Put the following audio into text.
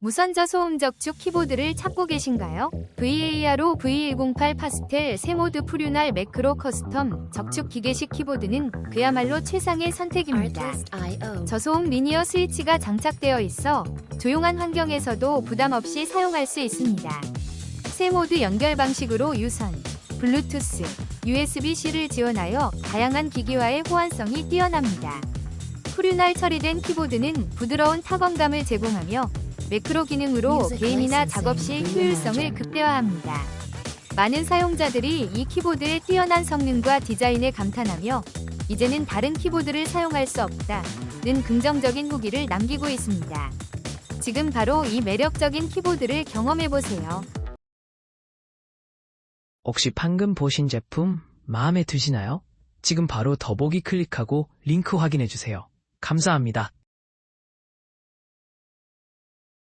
무선저 소음 적축 키보드를 찾고 계신가요? VARO V108 파스텔 세모드 프류날 매크로 커스텀 적축 기계식 키보드는 그야말로 최상의 선택입니다. 저소음 리니어 스위치가 장착되어 있어 조용한 환경에서도 부담 없이 사용할 수 있습니다. 세모드 연결 방식으로 유선, 블루투스, USB-C를 지원하여 다양한 기기와의 호환성이 뛰어납니다. 프류날 처리된 키보드는 부드러운 타건감을 제공하며 매크로 기능으로 게임이나 작업 시. 효율성을 극대화합니다. 많은 사용자들이 이 키보드의 뛰어난 성능과 디자인에 감탄하며 이제는 다른 키보드를 사용할 수 없다는 긍정적인 후기를 남기고 있습니다. 지금 바로 이 매력적인 키보드를 경험해보세요. 혹시 방금 보신 제품 마음에 드시나요? 지금 바로 더보기 클릭하고 링크 확인해주세요. 감사합니다.